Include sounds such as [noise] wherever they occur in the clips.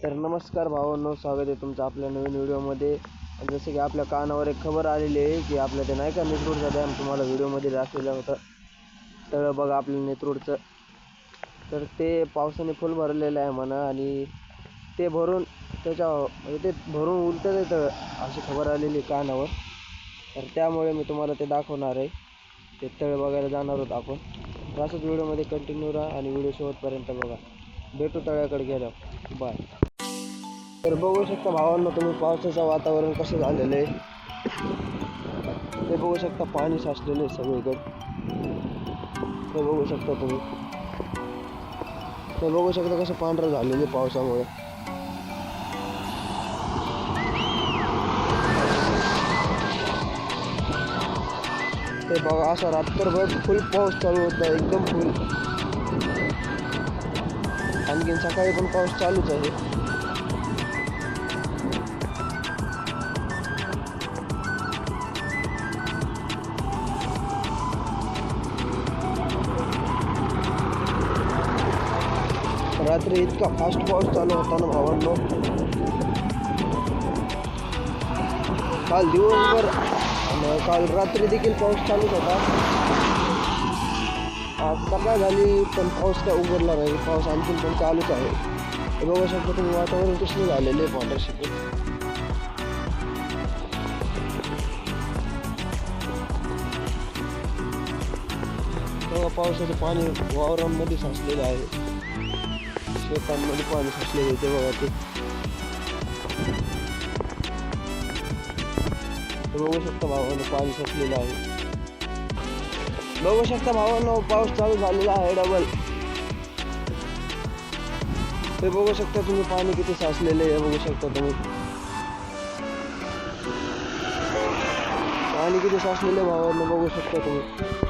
तर नमस्कार भावांनो स्वागत आहे तुमचं आपल्या नवीन व्हिडिओमध्ये. जसं की आपल्या कानावर एक खबर आलेली आहे की आपल्या ते नाही का नेतृडचा आणि तुम्हाला व्हिडिओमध्ये दाखवलं होतं. तर बघा आपल्या नेत्रूडचं तर ते पावसाने फुल भरलेलं आहे म्हणा आणि ते भरून त्याच्या म्हणजे ते भरून उलटत येतं अशी खबर आलेली आहे कानावर. तर त्यामुळे मी तुम्हाला ते दाखवणार आहे. ते तळ बघायला जाणार आहोत आपण. तर असंच व्हिडिओमध्ये कंटिन्यू राहा आणि व्हिडिओ शेवटपर्यंत बघा. भेटू तळ्याकडे गेल्यावर. बाय तर बघू शकता भावांना तुम्ही पावसाचं वातावरण कसं झालेलं आहे. ते बघू शकता पाणी साचलेलं आहे सगळीकडे. ते बघू शकता तुम्ही. ते बघू शकता कसं पांढरं झालेलं आहे पावसामुळे. ते बघा असं रात्रभर फुल पाऊस चालू होता एकदम फुल आणखीन सकाळी पण पाऊस चालूच आहे. रात्री इतका फास्ट पाऊस चालू होता ना भावांनो. काल दिवसभर काल रात्री देखील पाऊस चालूच होता. आज सकाळ झाली पण पाऊस काय उघडला नाही. पाऊस आणखीन पण चालूच आहे. बघू शकतो तुम्ही वातावरण कसले झालेले आहे पांढरशिके बघा पावसाचं पाणी वावरांमध्ये साचलेलं आहे. शेतांमध्ये पाणी साचलेलं होते ते बघा ते बघू शकता भावानं पाणी साचलेलं आहे बघू शकता भावानं पाऊस चालू झालेला आहे डबल ते बघू शकता तुम्ही पाणी किती साचलेलं आहे हे बघू शकता तुम्ही. पाणी किती साचलेलं आहे बघू शकता तुम्ही.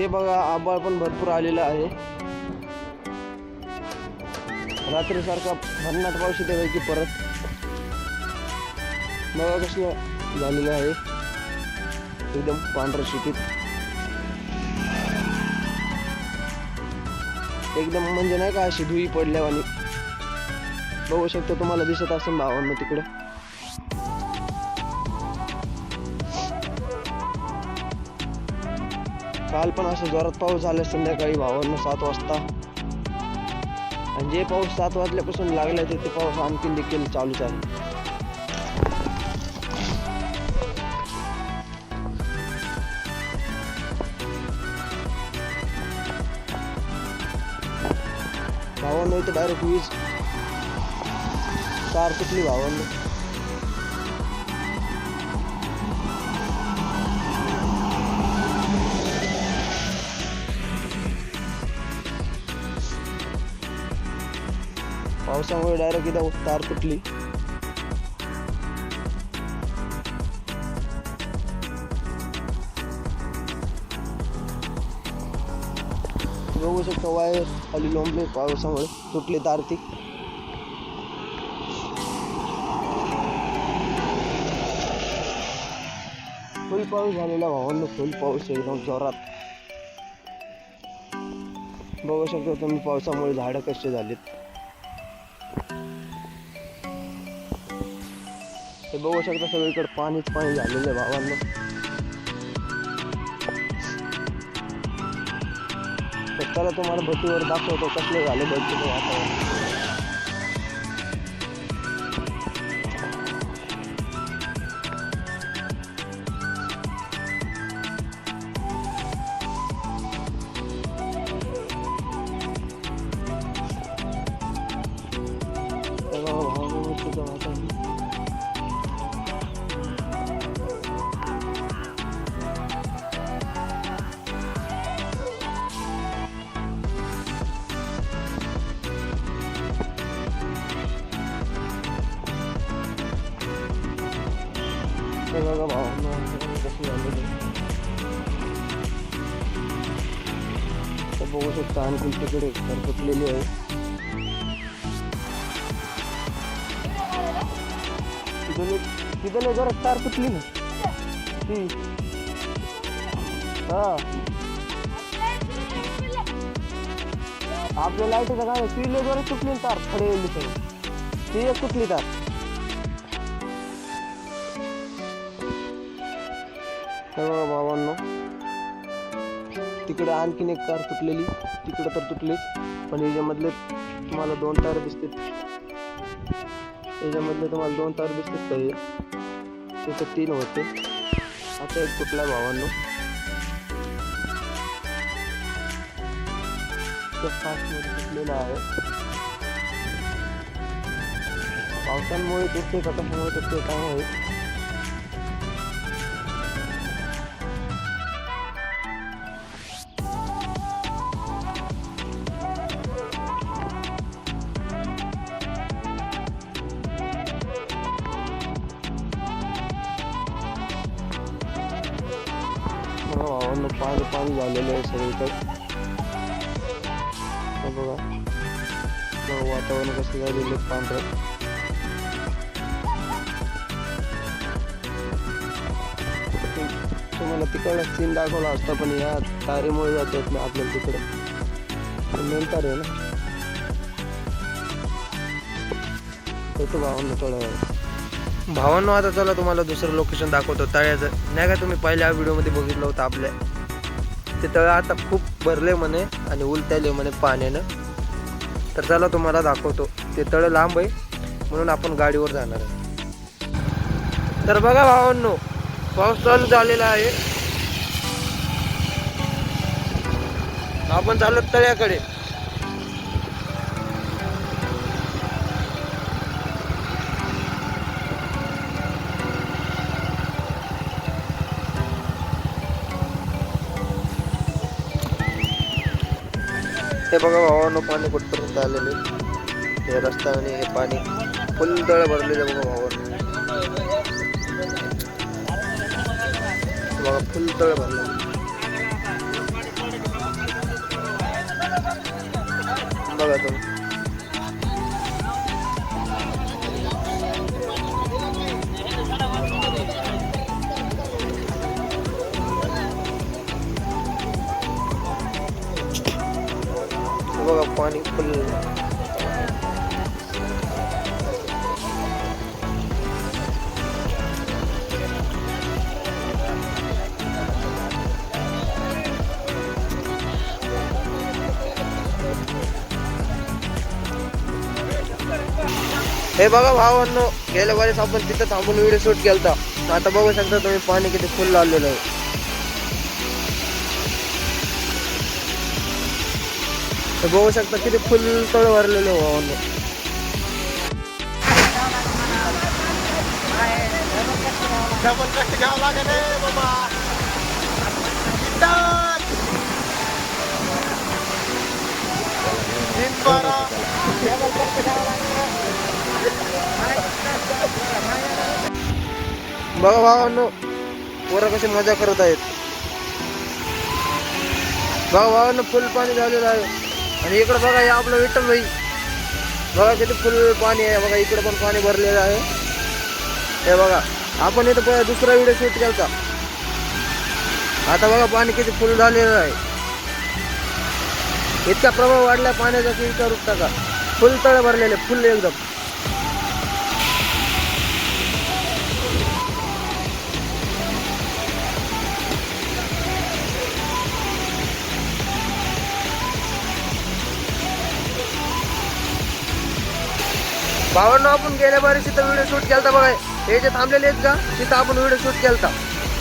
हे बघा आबाळ पण भरपूर आलेलं आहे. रात्रीसारखा भन्नाट पाऊस येते की परत. बघा कसलं झालेलं आहे. एकदम पांढऱ्या शेतीत. एकदम म्हणजे नाही का अशी धुई पडल्यावानी. बघू शकतो तुम्हाला दिसत असेल भावांना तिकडे. काल पण असं जोरात पाऊस झाला संध्याकाळी भावांना सात वाजता. आणि जे पाऊस सात वाजल्यापासून लागला ते पाऊस आणखीन देखील चालूच आहे. भावांना इथं डायरेक्ट वीज. कार तुटली भावांना पावसामुळे डायरेक्ट इथं तार तुटली. बघू शकता वायर खाली लोंबले पावसामुळे तुटली तार ती फुल पाऊस झालेला भावांनो फुल पाऊस एकदम जोरात. बघू शकता तुम्ही पावसामुळे झाडं कसे झालीत. बघू शकता सगळीकडे पाणीच पाणी झालेलं आहे भावांना. तर चला तुम्हाला भटीवर दाखवतो कसले झाले भटीचं वातावरण. तर बघू शकता आणखी तिकडे घर फुटलेली आहे तिथं तिथं जरा तार तुटली ना ती हा? आपल्या लाईटीचं काय पिले बरं तुटली तार फडे येईल सगळं ती एक तुटली तार हे बघा बाबांनो तिकडे आणखीन एक तार तुटलेली. तिकडे तर तुटलीच. पण याच्यामधले तुम्हाला दोन तार दिसतील. याच्यामधले तुम्हाला दोन तार दिसतात का हे तीन होते. आता एक तुटला भावांनो. तो तुटलेला आहे. पावसांमुळे दुसरे का? कशामुळे ते काय आहे वातावरण कसं झालेलं पांढरं? तुम्हाला तिकडला सीन दाखवला असता पण या तारेमुळे जात येत नाही आपल्याला तिकडे. मेन तार आहे ना? येतो भावांनो भावांना वेळ भावांनो आता चला तुम्हाला दुसरं लोकेशन दाखवतो. तळ्याचं. नाही का तुम्ही पहिल्या व्हिडिओमध्ये बघितलं होतं आपल्या? ते तळं आता खूप भरले म्हणे आणि उलटायले म्हणे पाण्यानं. तर चला तुम्हाला दाखवतो. ते तळं लांब आहे म्हणून आपण गाडीवर जाणार आहे. तर बघा भावांनो पाऊस चालू झालेला आहे. आपण चाललो तळ्याकडे. हे बघा भावानं पाणी कुठपर्यंत आलेले हे रस्ता आणि फुल तळ भरलेलं बघा भावानं फुल तळ भरलेलं बघा बघा भावांनो गेल्या वेळेस आपण तिथं थांबून व्हिडिओ शूट केलता. आता बघू शकता तुम्ही पाणी किती फुल आलेलं आहे. हे बघू शकता किती फुल तळ भरलेलं भावांनो. डबल कष्ट घ्यावं लागेल. बाबा. तीन बारा. बघा भावांनो पोरं कशी मजा करत आहेत. बघा भावांनो फुल पाणी झालेलं आहे. आणि इकडं बघा हे आपलं विठ्ठल भाई. बघा किती फुल पाणी आहे. बघा इकडं पण पाणी भरलेलं आहे. हे बघा आपण इथं प- दुसरा व्हिडिओ शूट केला आता बघा पाणी किती फुल झालेलं आहे. इतका प्रभाव वाढला पाण्याचा की विचारू का? फुल तळ भरलेले फुल एकदम. भावांनो आपण गेल्या बारी तिथं व्हिडिओ शूट केलता बघा. हे जे थांबलेले आहेत का तिथं आपण व्हिडिओ शूट केलता.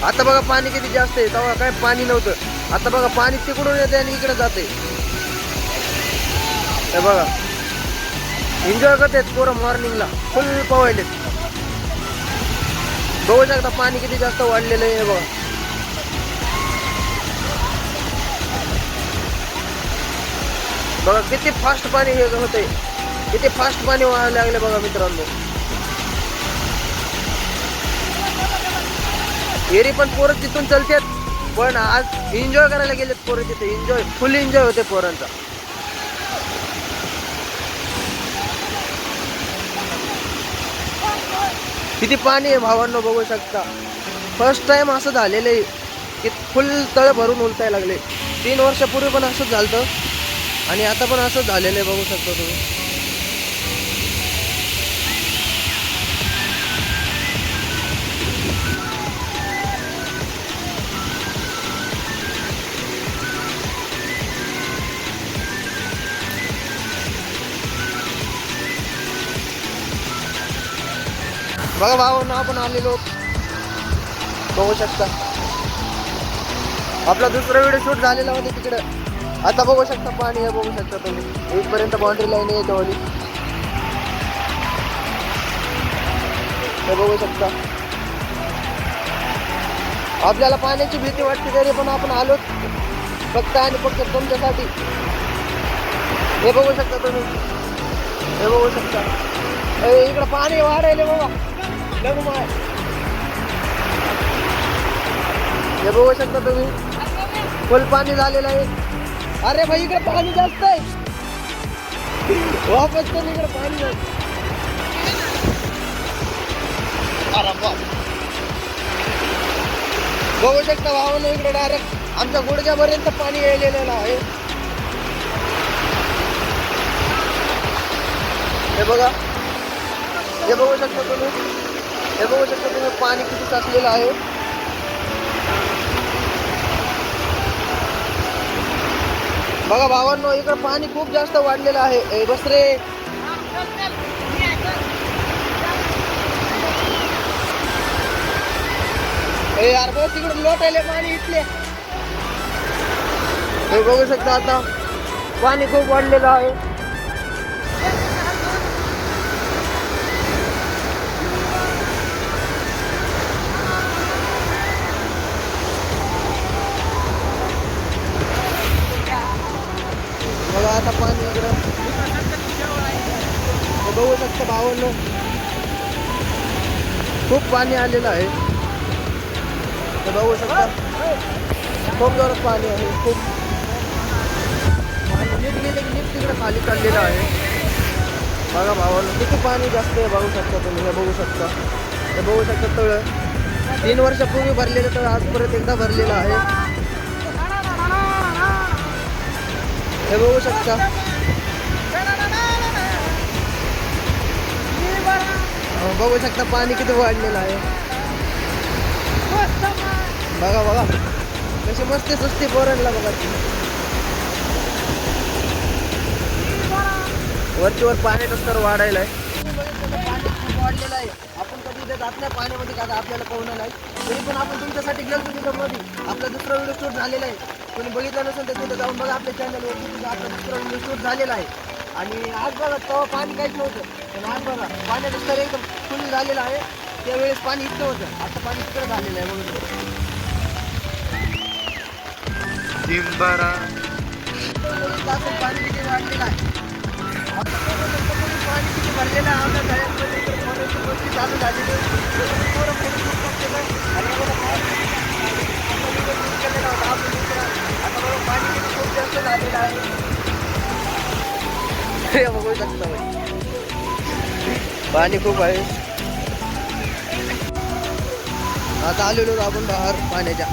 आता बघा पाणी किती जास्त आहे. तेव्हा काय पाणी नव्हतं. आता बघा पाणी तिकडून येते आणि इकडे जाते हे बघा. एन्जॉय करतात पोरं मॉर्निंगला फुल पवायलेत बघू शकता पाणी किती जास्त वाढलेलं आहे हे बघा. बघा किती फास्ट पाणी हे होतंय. किती फास्ट पाणी व्हायला लागले बघा मित्रांनो. एरी पण पोरं तिथून चलतात. पण आज एन्जॉय करायला गेलेत पोरं तिथे. एन्जॉय फुल एन्जॉय होते पोरांचा. किती पाणी आहे भावांना बघू शकता. फर्स्ट टाइम असं झालेलं आहे की फुल तळ भरून उलटायला लागले. तीन वर्षापूर्वी पण असंच झालं आणि आता पण असंच झालेलं आहे बघू शकता तुम्ही. बघा ना आपण आलेलो. बघू शकता. आपला दुसरा व्हिडिओ शूट झालेला होता तिकडं. आता बघू शकता पाणी आहे बघू शकता तुम्ही. इथपर्यंत बाउंड्री लाईन आहे वाली हे बघू शकता. आपल्याला पाण्याची भीती वाटते तरी पण आपण आलो फक्त आणि फक्त तुमच्यासाठी. हे बघू शकता तुम्ही. हे बघू शकता. ए, इकडं पाणी वाढायले बाबा Never mind. हे बघू शकता तुम्ही. फुल पाणी झालेलं आहे. अरे भाई इकडे पाणी जास्त आहे. वापस तर इकडे पाणी जास्त अरे बघू शकता भावानं इकडे डायरेक्ट आमच्या गुडघ्यापर्यंत पाणी येलेलं आहे. हे बघा. हे बघू शकता तुम्ही. हे बघू शकता तुम्ही, पाणी किती साचलेलं आहे. बघा भावांनो, इकडे पाणी खूप जास्त वाढलेलं आहे. बस रे. यार, बस तिकडे लोटायले पाणी इथले. हे बघू शकता आता, पाणी खूप वाढलेलं आहे. आता पाणी इकडं बघू शकता भावांनो. खूप पाणी आलेलं आहे. तर बघू शकता. खूप जोरात पाणी आहे. खूप. नीट गेले नीट तिकडे खाली काढलेलं आहे. बघा भावांनो किती पाणी जास्त आहे बघू शकता तुम्ही. हे बघू शकता. हे बघू शकता तळ. तीन वर्षापूर्वी भरलेलं तळ आज परत एकदा भरलेलं आहे. हे बघू शकता. बघू शकता पाणी किती वाढलेलं आहे. बघा बघा. कशी मस्ती सुस्ती पोरणला बघा. ती. वरची वर पाण्याचं स्तर वाढायला आहे वाढलेलं आहे आपण कधी इथे जात नाही पाण्यामध्ये का आपल्याला पोहणं नाही. तरी पण आपण तुमच्यासाठी गेलो तिथं मध्ये आपला दुसरा व्हिडिओ शूट झालेला आहे. कोणी बघितलं नसेल तर तिथं जाऊन बघा आपल्या चॅनलवर आपला दुसरा शूट झालेला आहे. आणि आज बघा तेव्हा पाणी काहीच नव्हतं. पण आज बघा पाण्याचं स्तर एकदम फुल झालेलं आहे. त्यावेळेस पाणी इतकं होतं. आता पाणी तिकडं झालेलं आहे म्हणून. पाणी किती वाढलेलं आहे? पाणी किती भरलेलं आहे? आमच्या घरामध्ये पाणी खूप आहे. आता आलेलो आपण बाहेर पाण्याच्या.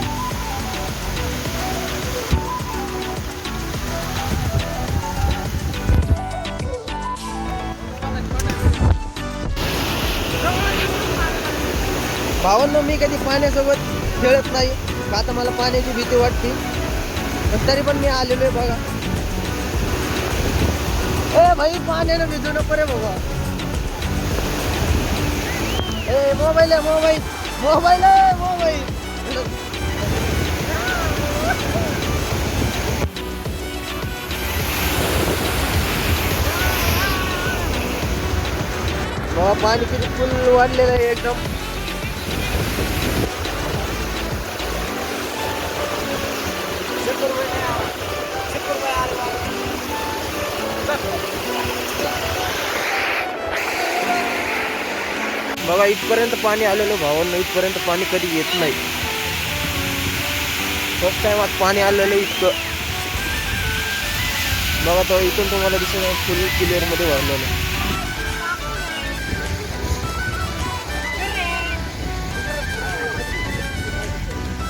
भावांना मी कधी पाण्यासोबत खेळत नाही. का आता मला पाण्याची भीती वाटते. पण तरी पण मी आलेलो आहे बघा. ए भाई पाण्यानं भिजू नको रे बाबा. ए मोबाईल आहे मोबाईल. मोबाईल आहे मोबाईल. पाणी किती फुल वाढलेलं आहे एकदम. बघा इथपर्यंत पाणी आलेलं भावांना इथपर्यंत पाणी कधी येत नाही. फर्स्ट टाइम आज पाणी आलेलं इतकं बघा तो इथून तुम्हाला दिसत आहे फुल क्लिअरमध्ये भरलेलं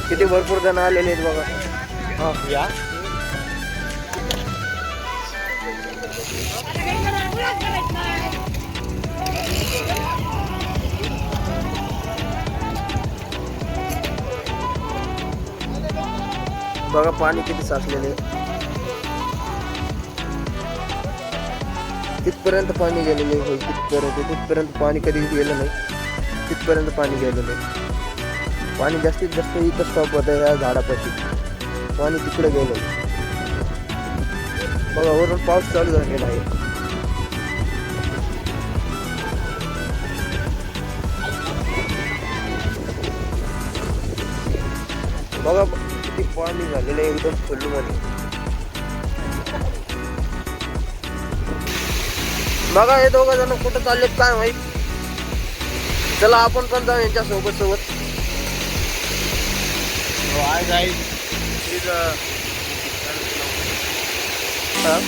किती भरपूर जण आलेले आहेत बघा. हा. या. बघा पाणी किती साचलेले तिथपर्यंत पाणी गेलेले होय तिथपर्यंत. तिथपर्यंत पाणी कधी गेलं नाही. तिथपर्यंत पाणी गेलेलं नाही पाणी जास्तीत जास्त इथं स्टॉप होतं या झाडापाशी. पाणी तिकडे गेलं बघा वरून पाऊस चालू झालेला आहे. बघा झालेलं आहे एकदम फुल्लू मध्ये बघा हे दोघं जण कुठं चाललेत काय माहीत? चला आपण पण जाऊ यांच्या सोबत. सोबत हाय गाईज हा?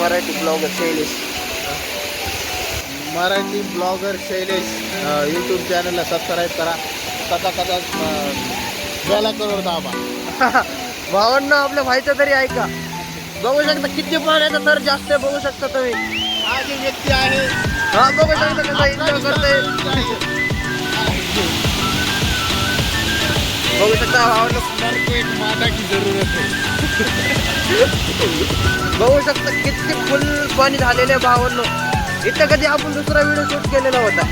Marathi blogger Shailesh. Marathi blogger Shailesh YouTube चॅनलला सबस्क्राईब करा. कथा कथा बेला करोड दाबा. [laughs] भावांना आपल्या व्हायचं तरी ऐका. बघू शकता किती पाण्याचा तर जास्त बघू शकता तुम्ही. हा व्यक्ती आहे. हा बघू शकता कसा एन्जॉय करतोय. बघू शकता भावांना. की जरूरत [laughs] बघू शकता किती फुल पाणी झालेले भावांनो. इथं कधी आपण दुसरा व्हिडिओ शूट केलेला होता.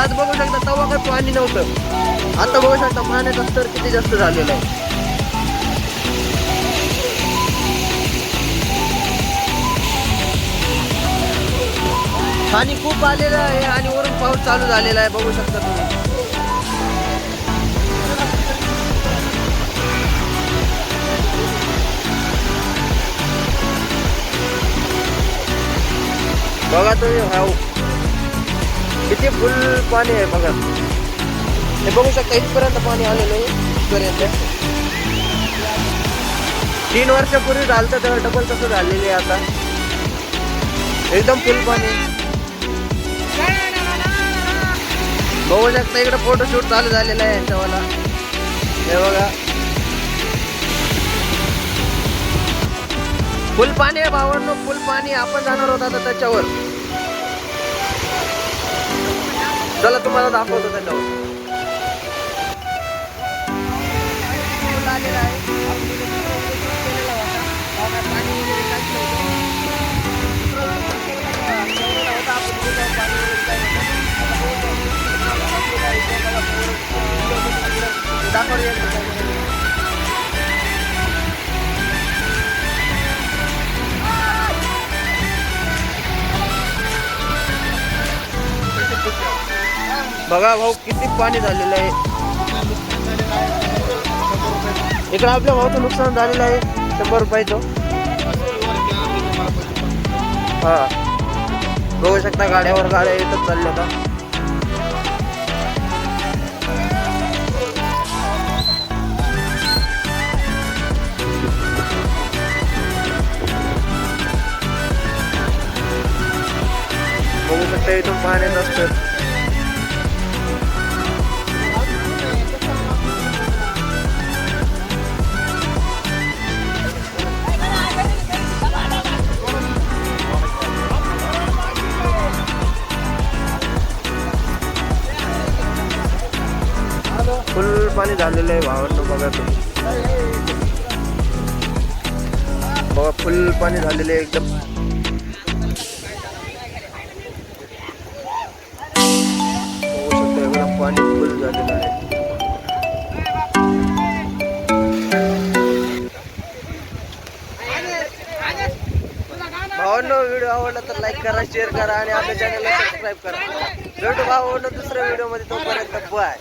आज बघू शकता तेव्हा काही पाणी नव्हतं. आता बघू शकता पाण्याचा स्तर किती जास्त झालेला आहे. पाणी खूप आलेलं आहे आणि वरून पाऊस चालू झालेला आहे बघू शकता तुम्ही. बघा तुम्ही भाऊ किती फुल पाणी आहे बघा. हे बघू शकता इथपर्यंत पाणी आलेलं आहे इथपर्यंत. तीन वर्षापूर्वी झालं तर डबल तसं झालेलं आहे आता. एकदम फुल पाणी. बघू शकता इकडे फोटोशूट चालू झालेला आहे यांच्यावाला. हे बघा. फुल पाणी आहे भावांनो फुल पाणी. आपण जाणार होता आता त्याच्यावर. चला तुम्हाला दाखवतो त्याच्यावर. बघा भाऊ किती पाणी झालेलं आहे. इकडे आपल्या भाऊचं नुकसान झालेलं आहे. शंभर रुपयाचं. हा. बघू शकता गाड्यावर गाड्या येतच चालल्या का बघू शकता इथून पाण्यात असतं फुल पाणी झालेलं आहे भावांना बघा तुम्ही. बघा फुल पाणी झालेलं आहे एकदम. भावांनो व्हिडिओ आवडला तर लाईक करा शेअर करा आणि आपल्या चॅनलला सबस्क्राईब करा. भेटू भाऊ दुसऱ्या व्हिडिओमध्ये तोपर्यंत बाय